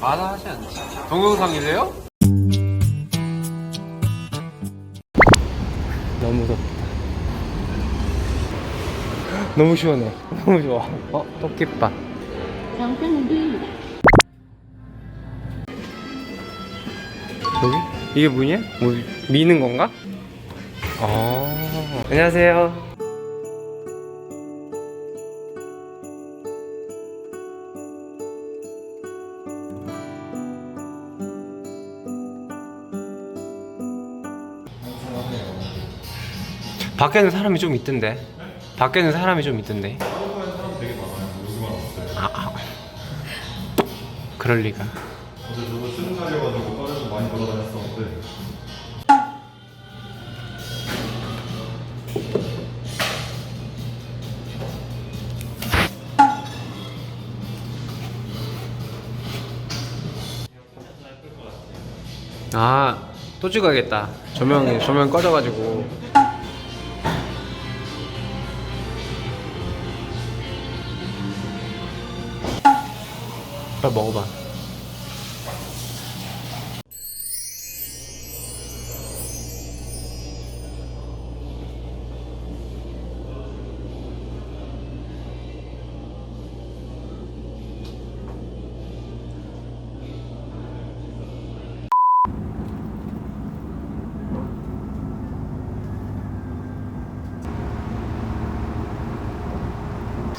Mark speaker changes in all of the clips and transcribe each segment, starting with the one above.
Speaker 1: 마다하지 않지. 동영상이세요? 너무 덥다. 너무 시원해. 너무 좋아. 어, 토끼밥. 여기? 이게 뭐냐? 뭐 미는 건가? 아, 안녕하세요. 밖에는 사람이 좀 있던데. 밖에는 사람이 좀 있던데. 아, 아. 그럴 리가.
Speaker 2: 어제 저도 쉬는 날이어가지고 빠져서 많이 돌아다녔었는데
Speaker 1: 아, 또 찍어야겠다. 조명, 조명 꺼져가지고. 빨리 먹어봐.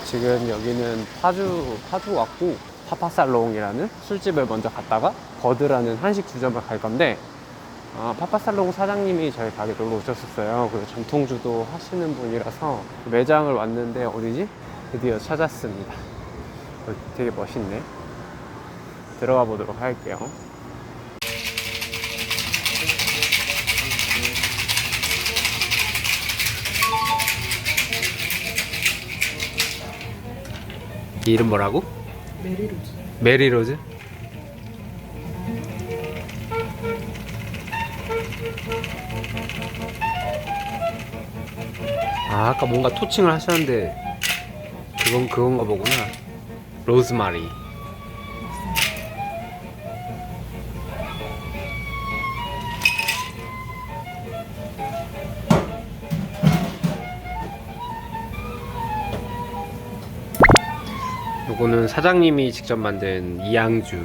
Speaker 1: 지금 여기는 파주 파주 왔고 파파살롱이라는 술집을 먼저 갔다가 버드라는 한식 주점을 갈 건데 아, 파파살롱 사장님이 저희 가게 놀러 오셨었어요. 그리고 전통주도 하시는 분이라서 매장을 왔는데 어디지? 드디어 찾았습니다. 어, 되게 멋있네. 들어가 보도록 할게요. 이름 뭐라고? 메리로즈. 메리로즈? 아, 아까 뭔가 토칭을 하셨는데 그건 그건가 보구나. 로즈마리. 요거는 사장님이 직접 만든 이양주.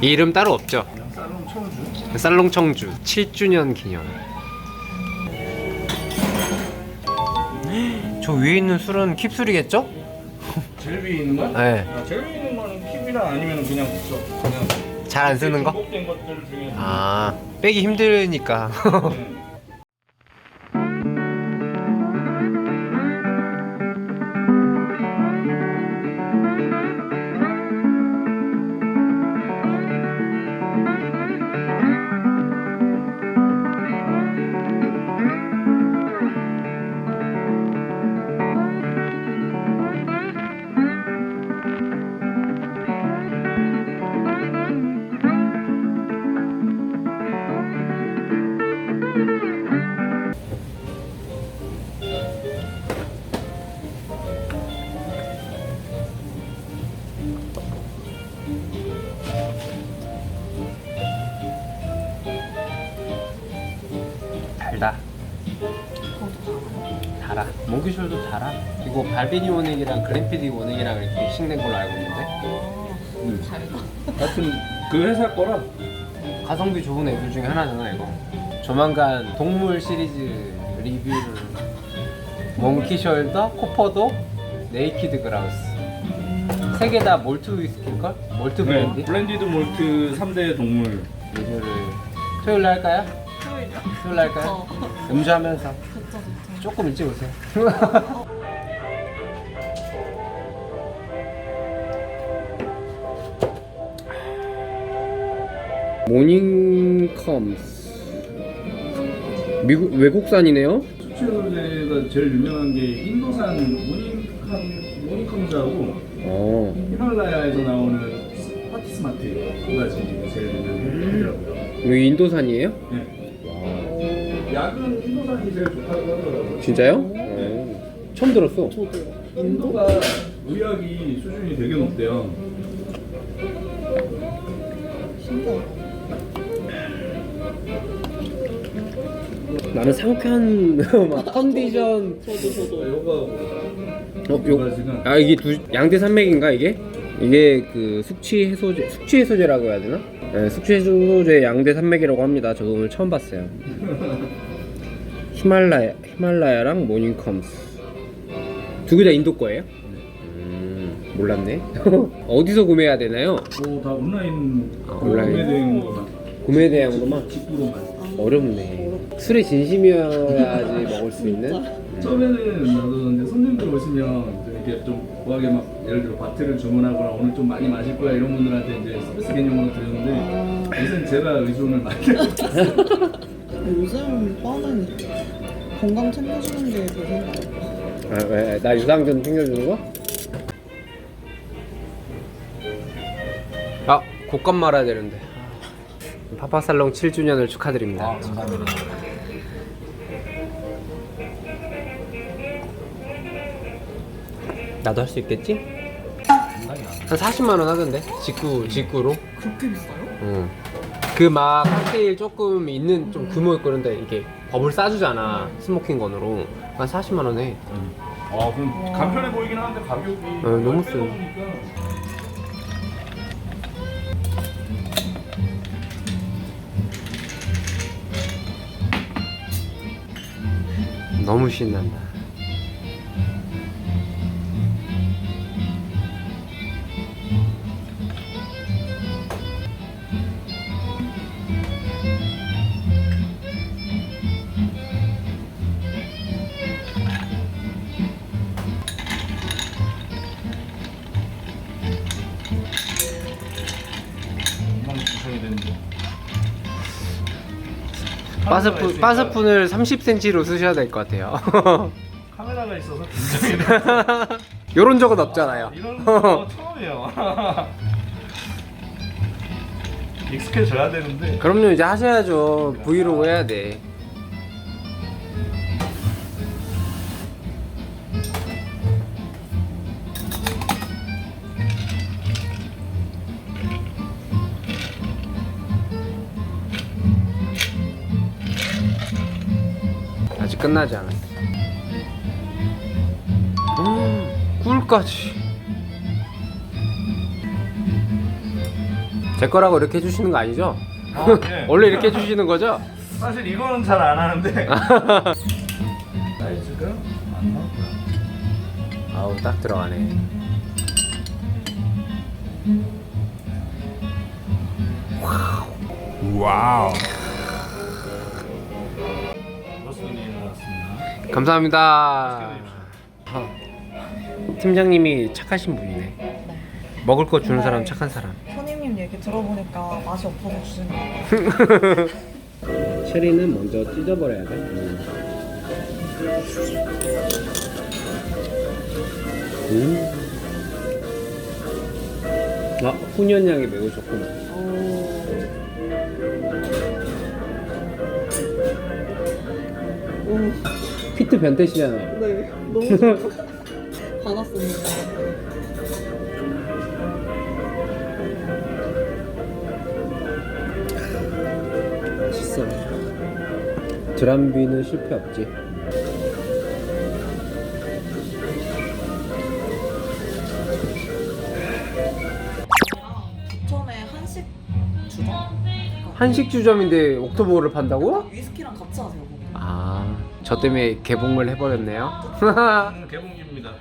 Speaker 1: 이 이름 따로 없죠?
Speaker 2: 쌀롱 청주
Speaker 1: 살롱 청주 7주년 기념. 저 위에 있는 술은 킵술이겠죠?
Speaker 2: 제일 위에 있는 거야?
Speaker 1: 네.
Speaker 2: 아, 제일 위에 있는 거는 킵이나 아니면 그냥 저 그냥
Speaker 1: 잘 안 쓰는 거?
Speaker 2: 중복된 것들 중에
Speaker 1: 아, 빼기 힘드니까.
Speaker 2: 네.
Speaker 1: 달다. 달아. 몽키숄도 달아. 이거 발비니 원액이랑 그랜피디 원액이랑 이렇게 싱된 걸로 알고 있는데.
Speaker 2: 같은 그 회사 거라
Speaker 1: 가성비 좋은 애들 중에 하나잖아 이거. 조만간 동물 시리즈 리뷰를 몽키숄더, 코퍼도, 네이키드 그라우스 세 개 다 몰트 위스키일걸? 몰트 브랜디?
Speaker 2: 네, 블렌디드 몰트 3대 동물
Speaker 1: 리뷰를 토요일에 할까요? 토요일에 할까요?
Speaker 3: 어.
Speaker 1: 음주하면서
Speaker 3: 좋죠, 좋죠.
Speaker 1: 조금 일찍 오세요. 모닝 컴스 미국 외국산이네요.
Speaker 2: 수출제가 제일 유명한 게 인도산 모닝캄 모닝컴즈하고
Speaker 1: 어,
Speaker 2: 히말라야에서 나오는 파티스마트 두 가지 제일 유명하더라고요.
Speaker 1: 여기 인도산이에요?
Speaker 2: 네. 약은 인도산이 제일 좋다고
Speaker 1: 진짜요? 오, 처음 들었어.
Speaker 2: 인도가 의학이 수준이 되게 높대요.
Speaker 1: 나는 상쾌한 막 컨디션.
Speaker 3: 저도 저도
Speaker 2: 아, 요가 어, 요,
Speaker 1: 아 이게 두 양대 산맥인가 이게? 이게 그 숙취 해소제 숙취 해소제라고 해야 되나? 네, 숙취 해소제 양대 산맥이라고 합니다. 저도 오늘 처음 봤어요. 히말라야 히말라야랑 모닝컴스 두 개 다 인도 거예요? 음, 몰랐네. 어디서 구매해야 되나요?
Speaker 2: 뭐다 온라인
Speaker 1: 아, 온라인.
Speaker 2: 구매된 거만
Speaker 1: 구매 대행으로만
Speaker 2: 직구로만.
Speaker 1: 어렵네. 술에 진심이어야지 먹을 수 있는.
Speaker 2: 처음에는 나도 이제 손님들 오시면 좀 이렇게 좀 뭐하게 막 예를 들어 바트를 주문하거나 오늘 좀 많이 마실 거야 이런 분들한테 이제 서비스 개념으로 드렸는데 요새는 제가 의존을 많이 하고 있어요.
Speaker 3: 요즘 빠는 건강 챙겨주는 게 대세인가요?
Speaker 1: 아, 왜? 나 유산균 챙겨주는 거? 아, 곶감 말아야 되는데. 파파살롱 7주년을 축하드립니다.
Speaker 2: 감사합니다.
Speaker 1: 나도 할 수 있겠지? 한 40만 원 하던데. 직구 직구로.
Speaker 3: 그렇게 비싸요?
Speaker 1: 응. 그 막 칵테일 조금 있는 좀 규모 있고 그런데 이게 법을 싸주잖아. 스모킹 건으로. 한 40만 원 해.
Speaker 2: 아 그럼 간편해 보이긴 하는데 가격이
Speaker 1: 어, 너무.
Speaker 2: 보니까
Speaker 1: 너무 신난다. 빠스푼, 빠스푼을 30cm로 쓰셔야 될 것 같아요.
Speaker 2: 카메라가 있어서 아,
Speaker 1: 요런 적은 없잖아요.
Speaker 2: 이런 거 처음이에요 익숙해져야 되는데
Speaker 1: 그럼요, 이제 하셔야죠. 브이로그 해야 돼. 끝나지 않았어. 음, 꿀까지. 제 거라고 이렇게 해주시는 거 아니죠?
Speaker 2: 아, 예.
Speaker 1: 원래 이렇게 해주시는 거죠?
Speaker 2: 사실 이거는 잘 안 하는데 사이즈가 안 나왔다
Speaker 1: 아우 딱 들어가네. 와우. 감사합니다. 어, 팀장님이 착하신 분이네. 먹을 거 주는 사람 착한 사람.
Speaker 3: 손님님 얘기 들어보니까 맛이 없어서 주시는 거
Speaker 1: 체리는 먼저 찢어버려야 돼. 음. 아, 훈연향이 매우 좋구나.
Speaker 3: 오,
Speaker 1: 피트 변태시잖아요.
Speaker 3: 네, 너무. 받았습니다.
Speaker 1: 맛있어. 드람비는 실패 없지.
Speaker 3: 부천에 한식 주점?
Speaker 1: 한식 주점인데 옥토버를 판다고? 저 때문에 개봉을 해버렸네요.
Speaker 2: 오늘 개봉기입니다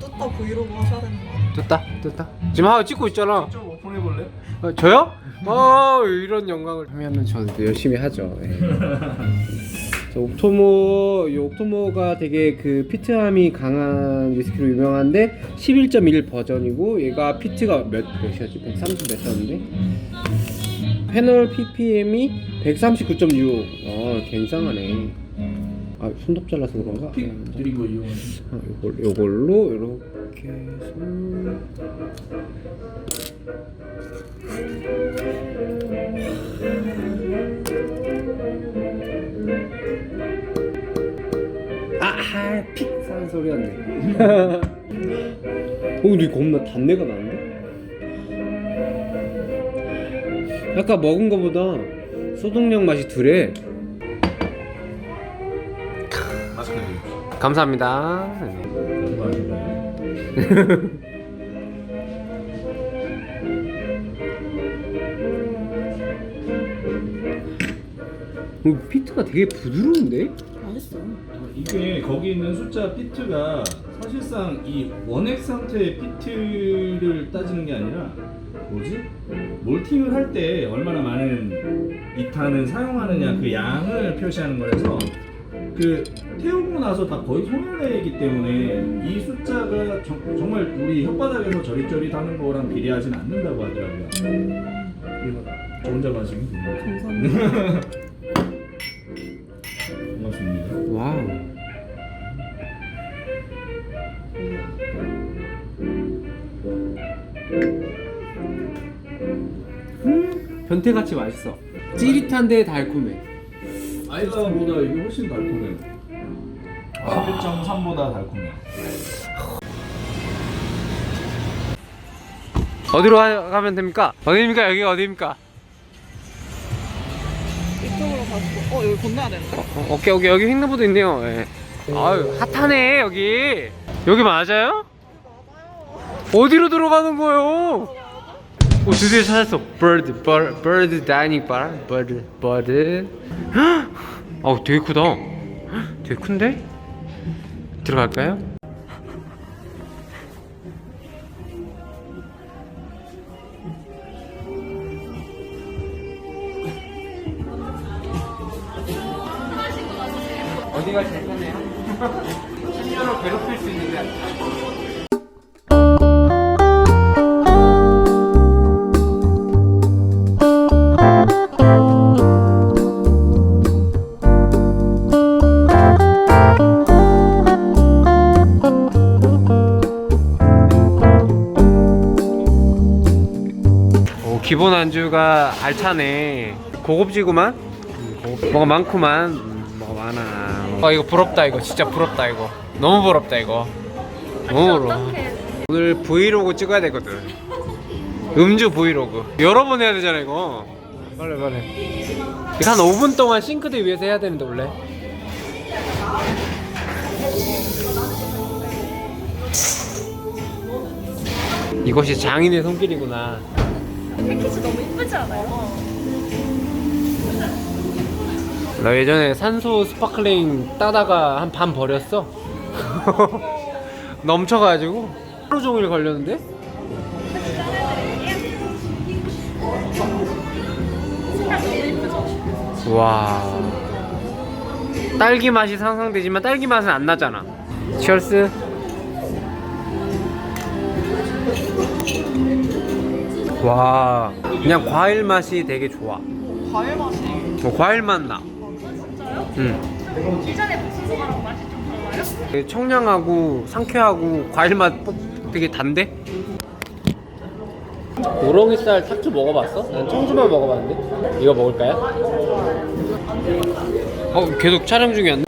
Speaker 3: 뚜따 브이로그 하셔야 되는 거 아니에요?
Speaker 1: 뜯다, 뜯다. 지금 하고 찍고 있잖아.
Speaker 2: 좀 오픈해 볼래?
Speaker 1: 어, 저요? 어, 이런 영광을 하면 저도 열심히 하죠. 예. 저 옥토모, 이 옥토모가 되게 그 피트함이 강한 위스키로 유명한데 11.1 버전이고 얘가 피트가 몇 몇이었지? 130 몇이었는데 페놀 ppm이 139.6. 어, 굉장하네. 아, 손톱 잘라서 그런가?
Speaker 2: 픽 드리고 이용해
Speaker 1: 아, 요걸, 요걸로 이렇게 해서 아하 픽 사는 소리였네 어 근데 겁나 단내가 나는데? 아까 먹은 거보다 소독약 맛이 덜해. 감사합니다.
Speaker 2: 너무 맛있네.
Speaker 1: 오, 피트가 되게 부드러운데?
Speaker 3: 맛있어.
Speaker 2: 이게 거기 있는 숫자 피트가 사실상 이 원액 상태의 피트를 따지는 게 아니라 뭐지? 몰팅을 할 때 얼마나 많은 이탄을 사용하느냐 그 양을 표시하는 거라서 그 태우고 나서 다 거의 소멸되기 때문에 이 숫자가 정, 정말 우리 혓바닥에서 저릿저릿하는 거랑 비례하진 않는다고 하더라고요. 이거 저 혼자 마시면.
Speaker 3: 감사합니다.
Speaker 2: 고맙습니다.
Speaker 1: 와우. 음, 변태같이 맛있어. 찌릿한데 달콤해.
Speaker 2: 아이다보다 이게 훨씬 달콤해요. 11.3보다 달콤해요.
Speaker 1: 어디로 가- 가면 됩니까? 어디입니까? 여기 어디입니까?
Speaker 3: 이쪽으로 가시고. 어, 여기 건너야 되는데?
Speaker 1: 어, 오케이 오케이 여기 횡단보도 있네요. 예. 아유 핫하네 여기. 여기 맞아요? 어디로 들어가는 거예요? 오 드디어 찾았어. bird, bird dining bar, bird, bird. 헉! 어우 되게 크다. 헉, 되게 큰데? 들어갈까요? 기본 안주가 알차네. 고급지구만. 음, 고급- 뭐가 많구만. 음, 뭐가 많아. 아 이거 부럽다 이거 진짜 부럽다 이거. 너무 부럽다 이거. 너무 부러워. 오늘 브이로그 찍어야 되거든. 음주 브이로그. 여러 번 해야 되잖아 이거. 빨리 빨리. 이거 한 5분 동안 싱크대 위에서 해야 되는데 원래. 이것이 장인의 손길이구나.
Speaker 3: 패키지 너무 이쁘지 않아요?
Speaker 1: 나 예전에 산소 스파클링 따다가 한 반 버렸어. 넘쳐가지고 하루 종일 걸렸는데. 와. 딸기 맛이 상상되지만 딸기 맛은 안 나잖아. 치얼스. 와. 그냥 과일 맛이 되게 좋아.
Speaker 3: 과일 맛이.
Speaker 1: 뭐 과일 맛 나.
Speaker 3: 진짜요?
Speaker 1: 응.
Speaker 3: 이전에 복숭아랑 맛이 좀 달라요?
Speaker 1: 되게 청량하고 상쾌하고 과일 맛 뽀- 되게 단데? 우렁이살 탁주 먹어봤어? 난 청주만 먹어봤는데 이거 먹을까요? 어 계속 촬영 중이었네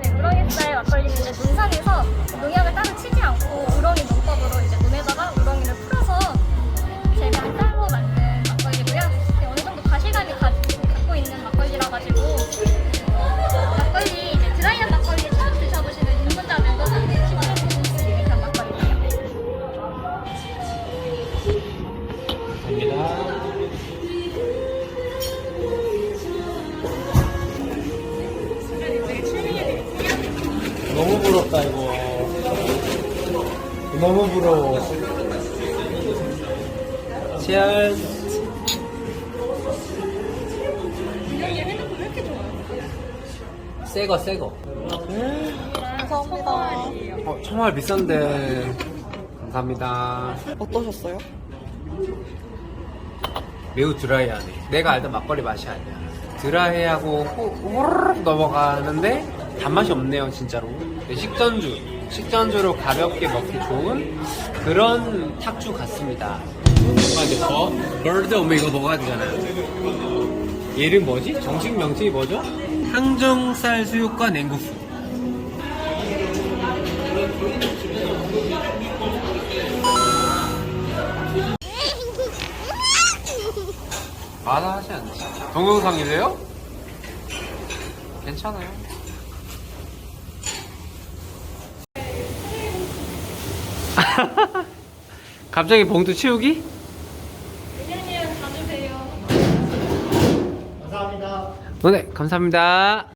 Speaker 1: 새거 새거
Speaker 3: 감사합니다.
Speaker 1: 어 청알 비싼데 감사합니다
Speaker 3: 어떠셨어요?
Speaker 1: 매우 드라이하네. 내가 알던 막걸리 맛이 아니야. 드라이하고 호- 호르륵 넘어가는데 단맛이 없네요, 진짜로. 네, 식전주, 식전주로 가볍게 먹기 좋은 그런 탁주 같습니다. 아, 이제 버, 버드 오메가 먹어야 되잖아요. 얘는 뭐지? 정식 명칭이 뭐죠? 항정살 수육과 냉국수 말아 하지 않지 동영상이세요? 괜찮아요 갑자기 봉투 치우기? 네, 감사합니다.